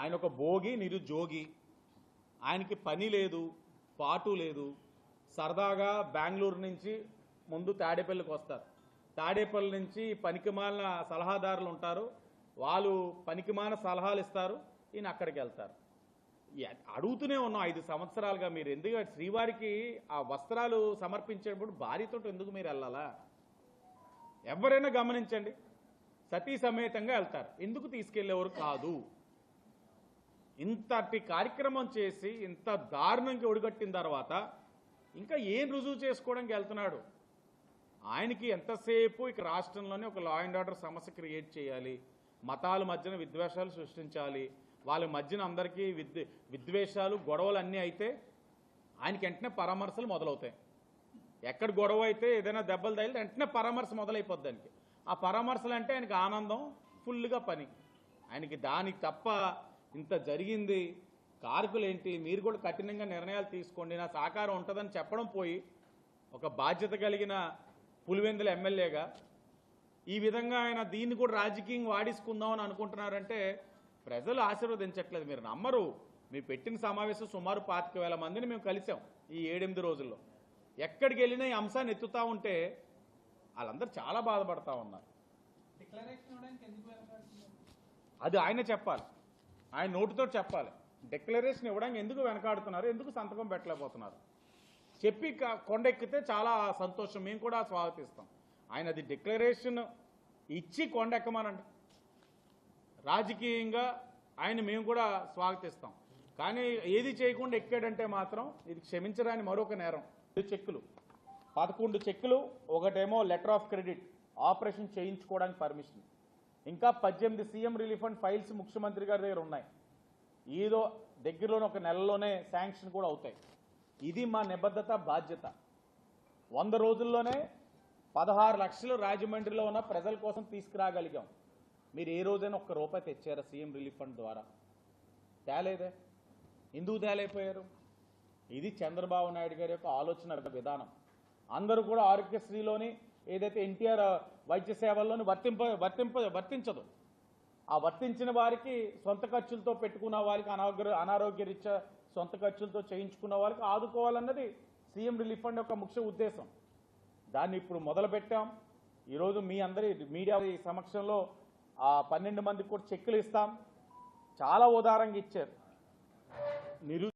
ఆయన ఒక భోగి నిరుద్యోగి. ఆయనకి పని లేదు పాటు లేదు. సరదాగా బెంగళూరు నుంచి ముందు తాడేపల్లికి వస్తారు. తాడేపల్లి నుంచి పనికిమాలిన సలహాదారులు ఉంటారు. వాళ్ళు పనికిమాన సలహాలు ఇస్తారు. ఈయన అక్కడికి వెళ్తారు. అడుగుతూనే ఉన్నాం ఐదు సంవత్సరాలుగా మీరు. ఎందుకు శ్రీవారికి ఆ వస్త్రాలు సమర్పించేటప్పుడు భార్యతో ఎందుకు మీరు వెళ్ళాలా? ఎవరైనా గమనించండి. సతీ సమేతంగా వెళ్తారు. ఎందుకు తీసుకెళ్ళేవారు? కాదు. ఇంతటి కార్యక్రమం చేసి ఇంత దారుణంగా ఒడిగట్టిన తర్వాత ఇంకా ఏం రుజువు చేసుకోవడానికి వెళ్తున్నాడు? ఆయనకి ఎంతసేపు ఇక రాష్ట్రంలోనే ఒక లా అండ్ ఆర్డర్ సమస్య క్రియేట్ చేయాలి? మతాల మధ్యన విద్వేషాలు సృష్టించాలి? వాళ్ళ మధ్యన అందరికీ విద్ విద్వేషాలు గొడవలు అన్నీ అయితే ఆయనకి వెంటనే పరామర్శలు మొదలవుతాయి. ఎక్కడ గొడవ అయితే ఏదైనా దెబ్బలు తగిలితే వెంటనే పరామర్శ మొదలైపోద్ది దానికి ఆ పరామర్శలు అంటే ఆయనకి ఆనందం ఫుల్గా పని. ఆయనకి దానికి తప్ప ఇంత జరిగింది కారకులు ఏంటి మీరు కూడా కఠినంగా నిర్ణయాలు తీసుకోండి. నా సహకారం ఉంటుందని చెప్పడం పోయి ఒక బాధ్యత కలిగిన పులివెందుల ఎమ్మెల్యేగా ఈ విధంగా ఆయన దీన్ని కూడా రాజకీయంగా వాడేసుకుందామని అనుకుంటున్నారంటే ప్రజలు ఆశీర్వదించట్లేదు. మీరు నమ్మరు. మీ పెట్టిన సమావేశం సుమారు పాతిక వేల మందిని మేము కలిసాం ఈ ఏడెనిమిది రోజుల్లో. ఎక్కడికి వెళ్ళినా ఈ అంశాన్ని ఎత్తుతా ఉంటే వాళ్ళందరూ చాలా బాధపడతా ఉన్నారు. అది ఆయన చెప్పాలి. ఆయన నోటితో చెప్పాలి. డిక్లరేషన్ ఇవ్వడానికి ఎందుకు వెనకాడుతున్నారు? ఎందుకు సంతకం పెట్టలేకపోతున్నారు? చెప్పి కొండెక్కితే చాలా సంతోషం. మేము కూడా స్వాగతిస్తాం. ఆయన అది డిక్లరేషన్ ఇచ్చి కొండెక్కమనండి. రాజకీయంగా ఆయన మేము కూడా స్వాగతిస్తాం. కానీ ఏది చేయకుండా ఎక్కాడంటే మాత్రం ఇది క్షమించరాని మరొక నేరం. ఇది చెక్కులు. పదకొండు చెక్కులు ఒకటేమో లెటర్ ఆఫ్ క్రెడిట్ ఆపరేషన్ చేయించుకోవడానికి పర్మిషన్ ఇంకా పద్దెనిమిది సీఎం రిలీఫ్ ఫండ్ ఫైల్స్ ముఖ్యమంత్రి గారి దగ్గర ఉన్నాయి. ఏదో దగ్గరలోనే ఒక నెలలోనే శాంక్షన్ కూడా అవుతాయి. ఇది మా నిబద్ధత బాధ్యత. వంద రోజుల్లోనే పదహారు లక్షలు రాజమండ్రిలో ఉన్న ప్రజల కోసం తీసుకురాగలిగాం. మీరు ఏ రోజైనా ఒక్క రూపాయి తెచ్చారా సీఎం రిలీఫ్ ఫండ్ ద్వారా? తేలేదే. ఎందుకు తేలైపోయారు ఇది చంద్రబాబు నాయుడు గారి యొక్క ఆలోచన విధానం. అందరూ కూడా ఆరోగ్యశ్రీలోని ఏదైతే ఎన్టీఆర్ వైద్య సేవల్లోని వర్తింప వర్తింప వర్తించదు ఆ వర్తించిన వారికి సొంత ఖర్చులతో పెట్టుకున్న వారికి అనారోగ్య అనారోగ్య రీత్యా సొంత ఖర్చులతో చేయించుకున్న వారికి ఆదుకోవాలన్నది సీఎం రిలీఫ్ ఫండ్ యొక్క ముఖ్య ఉద్దేశం. దాన్ని ఇప్పుడు మొదలుపెట్టాం. ఈరోజు మీ అందరి మీడియా సమక్షంలో ఆ పన్నెండు మందికి కూడా చెక్కులు ఇస్తాం. చాలా ఉదారంగా ఇచ్చారు. నిరు